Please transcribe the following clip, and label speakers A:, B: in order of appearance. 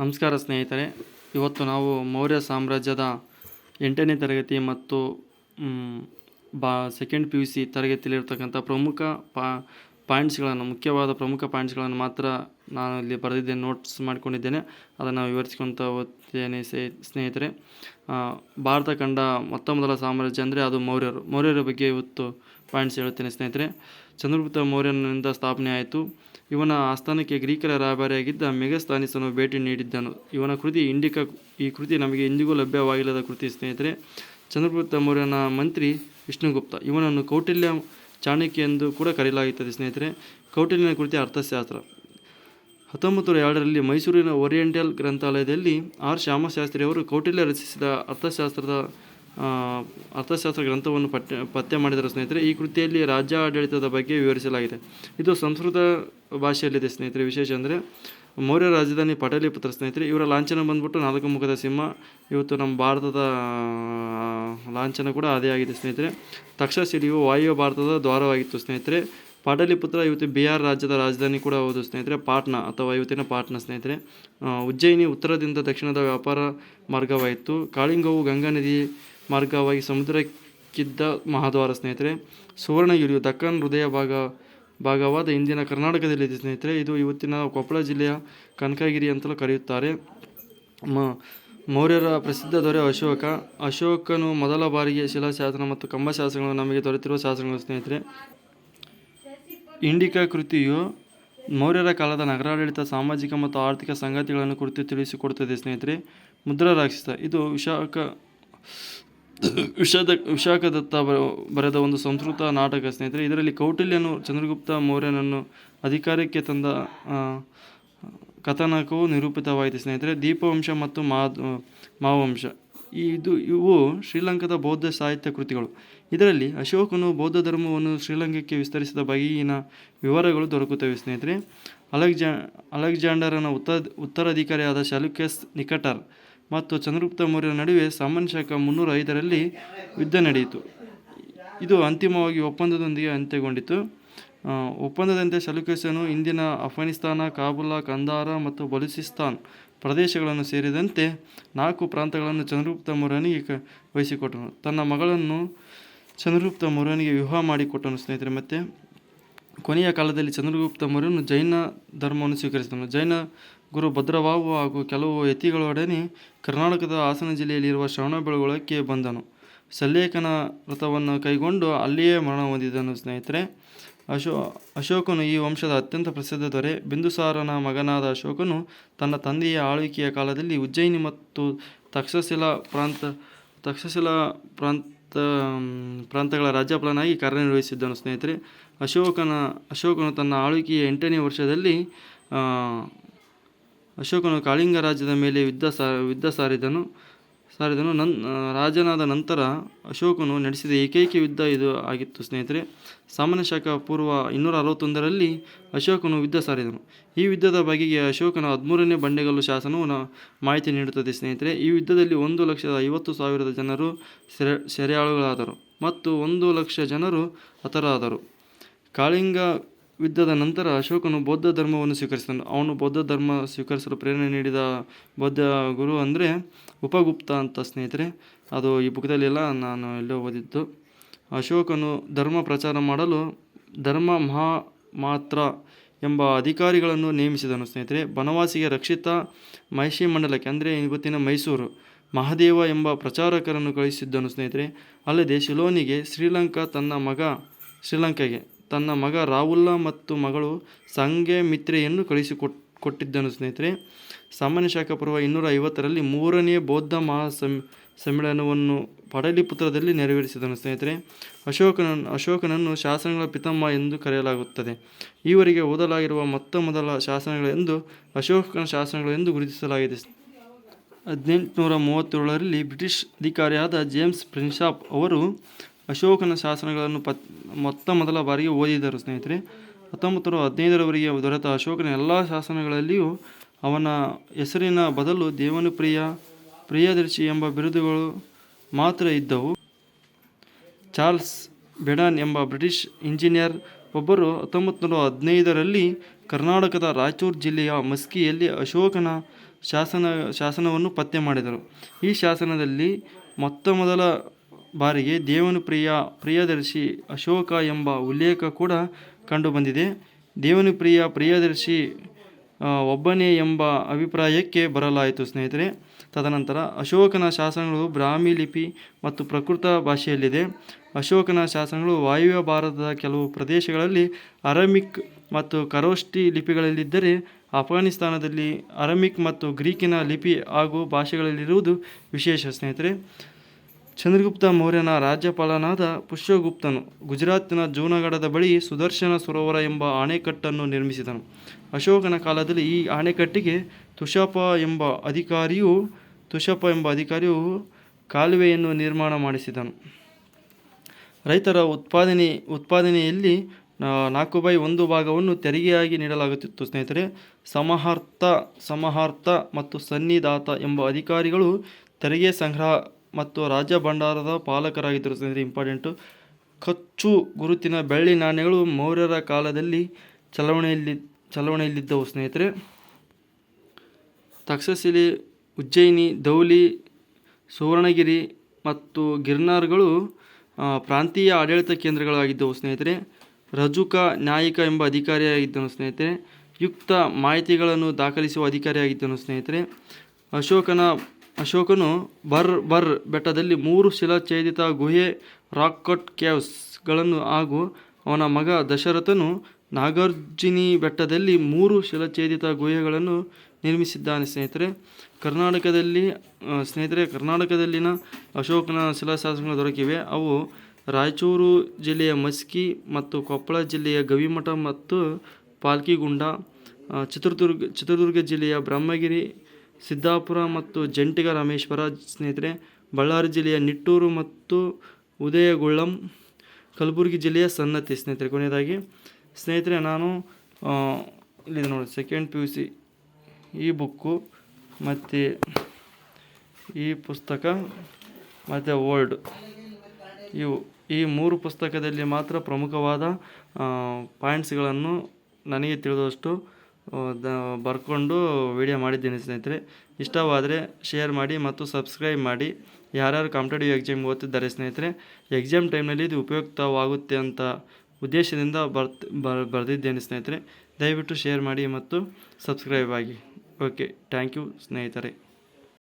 A: ನಮಸ್ಕಾರ ಸ್ನೇಹಿತರೆ. ಇವತ್ತು ನಾವು ಮೌರ್ಯ ಸಾಮ್ರಾಜ್ಯದ ಎಂಟನೇ ತರಗತಿ ಮತ್ತು ಬಾ ಸೆಕೆಂಡ್ ಪಿ ಯು ಸಿ ತರಗತಿಯಲ್ಲಿರ್ತಕ್ಕಂಥ ಪ್ರಮುಖ ಪಾ, ಪಾಯಿಂಟ್ಸ್ಗಳನ್ನು, ಮುಖ್ಯವಾದ ಪ್ರಮುಖ ಪಾಯಿಂಟ್ಸ್ಗಳನ್ನು ಮಾತ್ರ ನಾನು ಇಲ್ಲಿ ಬರೆದಿದ್ದೇನೆ, ನೋಟ್ಸ್ ಮಾಡಿಕೊಂಡಿದ್ದೇನೆ. ಅದನ್ನು ವಿವರಿಸ್ಕೊಂತ ಸ್ನೇ- ಸ್ನೇಹಿತರೆ. ಭಾರತ ಕಂಡ ಮೊತ್ತ ಮೊದಲ ಸಾಮ್ರಾಜ್ಯ ಅಂದರೆ ಅದು ಮೌರ್ಯರು. ಮೌರ್ಯರ ಬಗ್ಗೆ ಇವತ್ತು ಪಾಯಿಂಟ್ಸ್ ಹೇಳುತ್ತೇನೆ ಸ್ನೇಹಿತರೆ. ಚಂದ್ರಗುಪ್ತ ಮೌರ್ಯನಿಂದ ಸ್ಥಾಪನೆ ಆಯಿತು ಇವನ ಆಸ್ಥಾನಕ್ಕೆ ಗ್ರೀಕರ ರಾಯಭಾರಿಯಾಗಿದ್ದ ಮೆಗಸ್ತಾನಿಸನು ಭೇಟಿ ನೀಡಿದ್ದನು. ಇವನ ಕೃತಿ ಇಂಡಿಕಾ, ಈ ಕೃತಿ ನಮಗೆ ಇಂದಿಗೂ ಲಭ್ಯವಾಗಿಲ್ಲದ ಕೃತಿ, ಸ್ನೇಹಿತರೆ. ಚಂದ್ರಗುಪ್ತ ಮೌರ್ಯನ ಮಂತ್ರಿ ವಿಷ್ಣುಗುಪ್ತ. ಇವನನ್ನು ಕೌಟಿಲ್ಯ ಚಾಣಕ್ಯ ಎಂದು ಕೂಡ ಕರೆಯಲಾಗುತ್ತದೆ, ಸ್ನೇಹಿತರೆ. ಕೌಟಿಲ್ಯನ ಕೃತಿ ಅರ್ಥಶಾಸ್ತ್ರ. ಹತ್ತೊಂಬತ್ತು ನೂರ ಎರಡರಲ್ಲಿ ಮೈಸೂರಿನ ಓರಿಯೆಂಟಲ್ ಗ್ರಂಥಾಲಯದಲ್ಲಿ ಆರ್ ಶ್ಯಾಮಶಾಸ್ತ್ರಿಯವರು ಕೌಟಿಲ್ಯ ರಚಿಸಿದ ಅರ್ಥಶಾಸ್ತ್ರದ ಅರ್ಥಶಾಸ್ತ್ರ ಗ್ರಂಥವನ್ನು ಪಠ್ಯ ಪತ್ತೆ ಮಾಡಿದರು ಸ್ನೇಹಿತರೆ, ಈ ಕೃತಿಯಲ್ಲಿ ರಾಜ್ಯ ಆಡಳಿತದ ಬಗ್ಗೆ ವಿವರಿಸಲಾಗಿದೆ. ಇದು ಸಂಸ್ಕೃತ ಭಾಷೆಯಲ್ಲಿದೆ ಸ್ನೇಹಿತರೆ, ವಿಶೇಷ ಅಂದರೆ ಮೌರ್ಯ ರಾಜಧಾನಿ ಪಟಲಿಪುತ್ರ ಸ್ನೇಹಿತರೆ, ಇವರ ಲಾಂಛನ ಬಂದ್ಬಿಟ್ಟು ನಾಲ್ಕು ಮುಖದ ಸಿಂಹ, ಇವತ್ತು ನಮ್ಮ ಭಾರತದ ಲಾಂಛನ ಕೂಡ ಅದೇ ಆಗಿದೆ ಸ್ನೇಹಿತರೆ. ತಕ್ಷಶಿಲೆಯು ವಾಯುವ ಭಾರತದ ದ್ವಾರವಾಗಿತ್ತು ಸ್ನೇಹಿತರೆ. ಪಾಟಲಿಪುತ್ರ ಇವತ್ತು ಬಿಹಾರ್ ರಾಜ್ಯದ ರಾಜಧಾನಿ ಕೂಡ ಹೌದು ಸ್ನೇಹಿತರೆ, ಪಾಟ್ನಾ ಅಥವಾ ಇವತ್ತಿನ ಪಾಟ್ನಾ ಸ್ನೇಹಿತರೆ. ಉಜ್ಜಯಿನಿ ಉತ್ತರದಿಂದ ದಕ್ಷಿಣದ ವ್ಯಾಪಾರ ಮಾರ್ಗವಾಯಿತು. ಕಾಳಿಂಗವು ಗಂಗಾ ನದಿ ಮಾರ್ಗವಾಗಿ ಸಮುದ್ರಕ್ಕಿದ್ದ ಮಹಾದ್ವಾರ ಸ್ನೇಹಿತರೆ, ಸುವರ್ಣಗಿರಿಯು ದಕ್ಕನ್ ಹೃದಯ ಭಾಗ, ಭಾಗವಾದ ಇಂದಿನ ಕರ್ನಾಟಕದಲ್ಲಿದೆ ಸ್ನೇಹಿತರೆ. ಇದು ಇವತ್ತಿನ ಕೊಪ್ಪಳ ಜಿಲ್ಲೆಯ ಕನಕಗಿರಿ ಅಂತಲೂ ಕರೆಯುತ್ತಾರೆ. ಮ, ಮೌರ್ಯರ ಪ್ರಸಿದ್ಧ ದೊರೆ ಅಶೋಕ. ಅಶೋಕನು ಮೊದಲ ಬಾರಿಗೆ ಶಿಲಾಶಾಸನ ಮತ್ತು ಕಂಬಶಾಸನಗಳು ನಮಗೆ ದೊರೆತಿರುವ ಶಾಸನಗಳು ಸ್ನೇಹಿತರೆ. ಇಂಡಿಕಾ ಕೃತಿಯು ಮೌರ್ಯರ ಕಾಲದ ನಗರಾಡಳಿತ, ಸಾಮಾಜಿಕ ಮತ್ತು ಆರ್ಥಿಕ ಸಂಗತಿಗಳನ್ನು ಕುರಿತು ತಿಳಿಸಿಕೊಡುತ್ತದೆ ಸ್ನೇಹಿತರೆ. ಮುದ್ರಾ ರಾಕ್ಷಸ ಇದು ವಿಶಾಖ ವಿಷಾದ, ವಿಶಾಖದತ್ತ ಬರ- ಬರೆದ ಒಂದು ಸಂಸ್ಕೃತ ನಾಟಕ ಸ್ನೇಹಿತರೆ, ಇದರಲ್ಲಿ ಕೌಟಿಲ್ಯನು ಚಂದ್ರಗುಪ್ತ ಮೌರ್ಯನನ್ನು ಅಧಿಕಾರಕ್ಕೆ ತಂದ ಕಥಾನಕವು ಕಥನಕವು ನಿರೂಪಿತವಾಯಿತು ಸ್ನೇಹಿತರೆ. ದೀಪವಂಶ ಮತ್ತು ಮಾ ಮಾವಂಶ. ಇದು ಇವು ಶ್ರೀಲಂಕಾದ ಬೌದ್ಧ ಸಾಹಿತ್ಯ ಕೃತಿಗಳು. ಇದರಲ್ಲಿ ಅಶೋಕನು ಬೌದ್ಧ ಧರ್ಮವನ್ನು ಶ್ರೀಲಂಕಕ್ಕೆ ವಿಸ್ತರಿಸಿದ ಬಗೆಗಿನ ವಿವರಗಳು ದೊರಕುತ್ತವೆ ಸ್ನೇಹಿತರೆ. ಅಲೆಕ್ಜಾ, ಅಲೆಕ್ಸಾಂಡರನ ಉತ್ತರ, ಉತ್ತರಾಧಿಕಾರಿಯಾದ ಶಾಲುಕ್ಯಸ್ ನಿಕಟರ್ ಮತ್ತು ಚಂದ್ರಗುಪ್ತ ಮೌರ್ಯರ ನಡುವೆ ಸಾಮಾನ್ಯ ಶಾಖ ಮುನ್ನೂರ ಐದರಲ್ಲಿ ಯುದ್ಧ ನಡೆಯಿತು. ಇದು ಅಂತಿಮವಾಗಿ ಒಪ್ಪಂದದೊಂದಿಗೆ ಅಂತ್ಯಗೊಂಡಿತು. ಒಪ್ಪಂದದಂತೆ ಸಲುಕೇಶನು ಇಂದಿನ ಅಫ್ಘಾನಿಸ್ತಾನ, ಕಾಬುಲ, ಕಂದಾರ ಮತ್ತು ಬಲೂಚಿಸ್ತಾನ್ ಪ್ರದೇಶಗಳನ್ನು ಸೇರಿದಂತೆ ನಾಲ್ಕು ಪ್ರಾಂತಗಳನ್ನು ಚಂದ್ರಗುಪ್ತ ಮೌರ್ಯನಿಗೆ ಕ- ವಹಿಸಿಕೊಟ್ಟನು. ತನ್ನ ಮಗಳನ್ನು ಚಂದ್ರಗುಪ್ತ ಮೌರ್ಯನಿಗೆ ವಿವಾಹ ಮಾಡಿಕೊಟ್ಟನು ಸ್ನೇಹಿತರೆ. ಮತ್ತು ಕೊನೆಯ ಕಾಲದಲ್ಲಿ ಚಂದ್ರಗುಪ್ತ ಮೌರ್ಯನು ಜೈನ ಧರ್ಮವನ್ನು ಸ್ವೀಕರಿಸಿದನು. ಜೈನ ಗುರು ಭದ್ರಬಾಬು ಹಾಗೂ ಕೆಲವು ಯತಿಗಳೊಡನೆ ಕರ್ನಾಟಕದ ಹಾಸನ ಜಿಲ್ಲೆಯಲ್ಲಿರುವ ಶ್ರವಣಬೆಳಗೊಳಕ್ಕೆ ಬಂದನು. ಸಲ್ಲೇಖನ ವ್ರತವನ್ನು ಕೈಗೊಂಡು ಅಲ್ಲಿಯೇ ಮರಣ ಹೊಂದಿದನು. ಸ್ನೇಹಿತರೆ, ಅಶೋ, ಅಶೋಕನು ಈ ವಂಶದ ಅತ್ಯಂತ ಪ್ರಸಿದ್ಧ ದೊರೆ. ಬಿಂದುಸಾರನ ಮಗನಾದ ಅಶೋಕನು ತನ್ನ ತಂದೆಯ ಆಳ್ವಿಕೆಯ ಕಾಲದಲ್ಲಿ ಉಜ್ಜಯಿನಿ ಮತ್ತು ತಕ್ಷಶಿಲಾ ಪ್ರಾಂತ ತಕ್ಷಶಿಲಾ ಪ್ರಾಂತ ಪ್ರಾಂತಗಳ ರಾಜ್ಯಪಾಲನಾಗಿ ಕಾರ್ಯನಿರ್ವಹಿಸಿದ್ದನು. ಸ್ನೇಹಿತರೆ, ಅಶೋಕನ, ಅಶೋಕನು ತನ್ನ ಆಳ್ವಿಕೆಯ ಎಂಟನೇ ವರ್ಷದಲ್ಲಿ ಅಶೋಕನು ಕಾಳಿಂಗ ರಾಜ್ಯದ ಮೇಲೆ ಯುದ್ಧ ಸಾ, ಯುದ್ಧ ಸಾರಿದನು. ಸಾರಿದನು ನನ್ ರಾಜನಾದ ನಂತರ ಅಶೋಕನು ನಡೆಸಿದ ಏಕೈಕ ಯುದ್ಧ ಇದು ಆಗಿತ್ತು ಸ್ನೇಹಿತರೆ. ಸಾಮಾನ್ಯ ಶಾಖ ಪೂರ್ವ ಇನ್ನೂರ ಅರವತ್ತೊಂದರಲ್ಲಿ ಅಶೋಕನು ಯುದ್ಧ ಸಾರಿದನು. ಈ ಯುದ್ಧದ ಬಗೆಗೆ ಅಶೋಕನ ಹದಿಮೂರನೇ ಬಂಡೆಗಲ್ಲು ಶಾಸನವು ಮಾಹಿತಿ ನೀಡುತ್ತದೆ ಸ್ನೇಹಿತರೆ. ಈ ಯುದ್ಧದಲ್ಲಿ ಒಂದು ಲಕ್ಷದ ಐವತ್ತು ಸಾವಿರದ ಜನರು ಸೆರೆ, ಸೆರೆಯಾಳುಗಳಾದರು ಮತ್ತು ಒಂದು ಲಕ್ಷ ಜನರು ಹತರಾದರು. ಕಾಳಿಂಗ ಯುದ್ಧದ ನಂತರ ಅಶೋಕನು ಬೌದ್ಧ ಧರ್ಮವನ್ನು ಸ್ವೀಕರಿಸಿದನು. ಅವನು ಬೌದ್ಧ ಧರ್ಮ ಸ್ವೀಕರಿಸಲು ಪ್ರೇರಣೆ ನೀಡಿದ ಬೌದ್ಧ ಗುರು ಅಂದರೆ ಉಪಗುಪ್ತ ಅಂತ ಸ್ನೇಹಿತರೆ, ಅದು ಈ ಬುಕ್ದಲ್ಲಿಲ್ಲ ನಾನು ಎಲ್ಲೋ ಓದಿದ್ದು. ಅಶೋಕನು ಧರ್ಮ ಪ್ರಚಾರ ಮಾಡಲು ಧರ್ಮ ಮಹಾ ಮಾತ್ರ ಎಂಬ ಅಧಿಕಾರಿಗಳನ್ನು ನೇಮಿಸಿದನು ಸ್ನೇಹಿತರೆ. ಬನವಾಸಿಗೆ ರಕ್ಷಿತ ಮಹಿಷಿ ಮಂಡಲಕ್ಕೆ ಅಂದರೆ ಇವತ್ತಿನ ಮೈಸೂರು ಮಹಾದೇವ ಎಂಬ ಪ್ರಚಾರಕರನ್ನು ಕಳುಹಿಸಿದ್ದನು ಸ್ನೇಹಿತರೆ. ಅಲ್ಲದೆ ಶಿಲೋನಿಗೆ ಶ್ರೀಲಂಕಾ ತನ್ನ ಮಗ ಶ್ರೀಲಂಕಾಗೆ. ತನ್ನ ಮಗ ರಾಹುಲ್ಲ ಮತ್ತು ಮಗಳು ಸಂಗೆ ಮಿತ್ರೆಯನ್ನು ಕಳಿಸಿಕೊಟ್ ಕೊಟ್ಟಿದ್ದನು ಸ್ನೇಹಿತರೆ. ಸಾಮಾನ್ಯ ಶಾಖ ಪರ್ವ ಇನ್ನೂರ ಐವತ್ತರಲ್ಲಿ ಮೂರನೇ ಬೌದ್ಧ ಮಹಾ ಸಮ್ ಸಮ್ಮೇಳನವನ್ನು ಪಡಲಿಪುತ್ರದಲ್ಲಿ ನೆರವೇರಿಸಿದನು ಸ್ನೇಹಿತರೆ. ಅಶೋಕನನ್ನು ಅಶೋಕನನ್ನು ಶಾಸನಗಳ ಪಿತಮ್ಮ ಎಂದು ಕರೆಯಲಾಗುತ್ತದೆ. ಈವರೆಗೆ ಓದಲಾಗಿರುವ ಮೊತ್ತ ಮೊದಲ ಶಾಸನಗಳೆಂದು ಅಶೋಕನ ಶಾಸನಗಳೆಂದು ಗುರುತಿಸಲಾಗಿದೆ. ಹದಿನೆಂಟುನೂರ ಮೂವತ್ತೇಳರಲ್ಲಿ ಬ್ರಿಟಿಷ್ ಅಧಿಕಾರಿಯಾದ ಜೇಮ್ಸ್ ಪ್ರಿನ್ಸಾಪ್ ಅವರು ಅಶೋಕನ ಶಾಸನಗಳನ್ನು ಪತ್, ಮೊತ್ತ ಮೊದಲ ಬಾರಿಗೆ ಓದಿದರು, ಸ್ನೇಹಿತರೆ. ಹತ್ತೊಂಬತ್ತು ಹದಿನೈದರವರೆಗೆ ದೊರೆತ ಅಶೋಕನ ಎಲ್ಲ ಶಾಸನಗಳಲ್ಲಿಯೂ ಅವನ ಹೆಸರಿನ ಬದಲು ದೇವನುಪ್ರಿಯ, ಪ್ರಿಯದರ್ಶಿ ಎಂಬ ಬಿರುದುಗಳು ಮಾತ್ರ ಇದ್ದವು. ಚಾರ್ಲ್ಸ್ ಬೆಡಾನ್ ಎಂಬ ಬ್ರಿಟಿಷ್ ಇಂಜಿನಿಯರ್ ಒಬ್ಬರು ಹತ್ತೊಂಬತ್ತು ನೂರ ಹದಿನೈದರಲ್ಲಿ ಕರ್ನಾಟಕದ ರಾಯಚೂರು ಜಿಲ್ಲೆಯ ಮಸ್ಕಿಯಲ್ಲಿ ಅಶೋಕನ ಶಾಸನ, ಶಾಸನವನ್ನು ಪತ್ತೆ ಮಾಡಿದರು. ಈ ಶಾಸನದಲ್ಲಿ ಮೊತ್ತ ಮೊದಲ ಬಾರಿಗೆ ದೇವನು ಪ್ರಿಯ, ಪ್ರಿಯದರ್ಶಿ ಅಶೋಕ ಎಂಬ ಉಲ್ಲೇಖ ಕೂಡ ಕಂಡುಬಂದಿದೆ. ದೇವನು ಪ್ರಿಯ, ಪ್ರಿಯದರ್ಶಿ ಒಬ್ಬನೇ ಎಂಬ ಅಭಿಪ್ರಾಯಕ್ಕೆ ಬರಲಾಯಿತು ಸ್ನೇಹಿತರೆ. ತದನಂತರ ಅಶೋಕನ ಶಾಸನಗಳು ಬ್ರಾಹ್ಮಿ ಲಿಪಿ ಮತ್ತು ಪ್ರಕೃತ ಭಾಷೆಯಲ್ಲಿದೆ. ಅಶೋಕನ ಶಾಸನಗಳು ವಾಯುವ್ಯ ಭಾರತದ ಕೆಲವು ಪ್ರದೇಶಗಳಲ್ಲಿ ಅರಮಿಕ್ ಮತ್ತು ಕರೋಷ್ಟಿ ಲಿಪಿಗಳಲ್ಲಿದ್ದರೆ ಅಫ್ಘಾನಿಸ್ತಾನದಲ್ಲಿ ಅರಮಿಕ್ ಮತ್ತು ಗ್ರೀಕಿನ ಲಿಪಿ ಹಾಗೂ ಭಾಷೆಗಳಲ್ಲಿರುವುದು ವಿಶೇಷ ಸ್ನೇಹಿತರೆ. ಚಂದ್ರಗುಪ್ತ ಮೌರ್ಯನ ರಾಜ್ಯಪಾಲನಾದ ಪುಷ್ಯಗುಪ್ತನು ಗುಜರಾತಿನ ಜೂನಗಢದ ಬಳಿ ಸುದರ್ಶನ ಸರೋವರ ಎಂಬ ಅಣೆಕಟ್ಟನ್ನು ನಿರ್ಮಿಸಿದನು. ಅಶೋಕನ ಕಾಲದಲ್ಲಿ ಈ ಅಣೆಕಟ್ಟಿಗೆ ತುಷಪ ಎಂಬ ಅಧಿಕಾರಿಯು, ತುಷಪ ಎಂಬ ಅಧಿಕಾರಿಯು ಕಾಲುವೆಯನ್ನು ನಿರ್ಮಾಣ ಮಾಡಿಸಿದನು. ರೈತರ ಉತ್ಪಾದನೆ, ಉತ್ಪಾದನೆಯಲ್ಲಿ ನಾಲ್ಕು ಬೈ ಒಂದು ಭಾಗವನ್ನು ತೆರಿಗೆಯಾಗಿ ನೀಡಲಾಗುತ್ತಿತ್ತು. ಸ್ನೇಹಿತರೆ, ಸಮಹಾರ್ಥ ಸಮಹಾರ್ಥ ಮತ್ತು ಸನ್ನಿಧಾತ ಎಂಬ ಅಧಿಕಾರಿಗಳು ತೆರಿಗೆ ಸಂಗ್ರಹ ಮತ್ತು ರಾಜ್ಯ ಭಂಡಾರದ ಪಾಲಕರಾಗಿದ್ದರು ಸ್ನೇಹಿತರೆ, ಇಂಪಾರ್ಟೆಂಟು. ಕಚ್ಚು ಗುರುತಿನ ಬೆಳ್ಳಿ ನಾಣ್ಯಗಳು ಮೌರ್ಯರ ಕಾಲದಲ್ಲಿ ಚಲಾವಣೆಯಲ್ಲಿ, ಚಲಾವಣೆಯಲ್ಲಿದ್ದವು. ಸ್ನೇಹಿತರೆ, ತಕ್ಷಶಿಲೆ, ಉಜ್ಜಯಿನಿ ಧೌಲಿ ಸುವರ್ಣಗಿರಿ ಮತ್ತು ಗಿರ್ನಾರ್ಗಳು ಪ್ರಾಂತೀಯ ಆಡಳಿತ ಕೇಂದ್ರಗಳಾಗಿದ್ದವು. ಸ್ನೇಹಿತರೆ, ರಜುಕ ನ್ಯಾಯಿಕ ಎಂಬ ಅಧಿಕಾರಿಯಾಗಿದ್ದನು. ಸ್ನೇಹಿತರೆ, ಯುಕ್ತ ಮಾಹಿತಿಗಳನ್ನು ದಾಖಲಿಸುವ ಅಧಿಕಾರಿಯಾಗಿದ್ದನು. ಸ್ನೇಹಿತರೆ, ಅಶೋಕನ ಅಶೋಕನು ಬರ್ ಬರ್ ಬೆಟ್ಟದಲ್ಲಿ ಮೂರು ಶಿಲಾಛೇದಿತ ಗುಹೆ ರಾಕ್ ಕಟ್ ಹಾಗೂ ಅವನ ಮಗ ದಶರಥನು ನಾಗಾರ್ಜುನಿ ಬೆಟ್ಟದಲ್ಲಿ ಮೂರು ಶಿಲಾಛೇದಿತ ಗುಹೆಗಳನ್ನು ನಿರ್ಮಿಸಿದ್ದಾನೆ. ಸ್ನೇಹಿತರೆ, ಕರ್ನಾಟಕದಲ್ಲಿ ಸ್ನೇಹಿತರೆ, ಕರ್ನಾಟಕದಲ್ಲಿನ ಅಶೋಕನ ಶಿಲಾಶಾಸನಗಳು ದೊರಕಿವೆ. ಅವು ರಾಯಚೂರು ಜಿಲ್ಲೆಯ ಮಸ್ಕಿ ಮತ್ತು ಕೊಪ್ಪಳ ಜಿಲ್ಲೆಯ ಗವಿಮಠ ಮತ್ತು ಪಾಲ್ಕಿಗುಂಡ ಚಿತ್ರದುರ್ಗ ಚಿತ್ರದುರ್ಗ ಜಿಲ್ಲೆಯ ಬ್ರಹ್ಮಗಿರಿ ಸಿದ್ದಾಪುರ ಮತ್ತು ಜಂಟಿಗ ರಾಮೇಶ್ವರ ಸ್ನೇಹಿತರೆ, ಬಳ್ಳಾರಿ ಜಿಲ್ಲೆಯ ನಿಟ್ಟೂರು ಮತ್ತು ಉದಯಗುಳ್ಳಂ ಕಲಬುರಗಿ ಜಿಲ್ಲೆಯ ಸನ್ನತಿ ಸ್ನೇಹಿತರೆ. ಕೊನೆಯದಾಗಿ, ಸ್ನೇಹಿತರೆ, ನಾನು ಇಲ್ಲಿ ನೋಡಿ ಸೆಕೆಂಡ್ ಪಿ ಯು ಸಿ ಈ ಬುಕ್ಕು, ಮತ್ತು ಈ ಪುಸ್ತಕ, ಮತ್ತು ಓಲ್ಡ್ ಇವು, ಈ ಮೂರು ಪುಸ್ತಕದಲ್ಲಿ ಮಾತ್ರ ಪ್ರಮುಖವಾದ ಪಾಯಿಂಟ್ಸ್ಗಳನ್ನು ನನಗೆ ತಿಳಿದಷ್ಟು ಬರ್ಕೊಂಡು ವಿಡಿಯೋ ಮಾಡಿದ್ದೀನಿ ಸ್ನೇಹಿತರೆ. ಇಷ್ಟವಾದರೆ ಶೇರ್ ಮಾಡಿ ಮತ್ತು ಸಬ್ಸ್ಕ್ರೈಬ್ ಮಾಡಿ. ಯಾರ್ಯಾರು ಕಾಂಪಿಟೇಟಿವ್ ಎಕ್ಸಾಮ್ ಓದ್ತಿದ್ದಾರೆ ಸ್ನೇಹಿತರೆ ಎಕ್ಸಾಮ್ ಟೈಮ್ನಲ್ಲಿ ಇದು ಉಪಯುಕ್ತವಾಗುತ್ತೆ ಅಂತ ಉದ್ದೇಶದಿಂದ ಬರ್ತ್, ಬರ್, ಬರೆದಿದ್ದೇನೆ ಸ್ನೇಹಿತರೆ. ದಯವಿಟ್ಟು ಶೇರ್ ಮಾಡಿ ಮತ್ತು ಸಬ್ಸ್ಕ್ರೈಬ್ ಆಗಿ. ಓಕೆ ಥ್ಯಾಂಕ್ ಯು ಸ್ನೇಹಿತರೆ.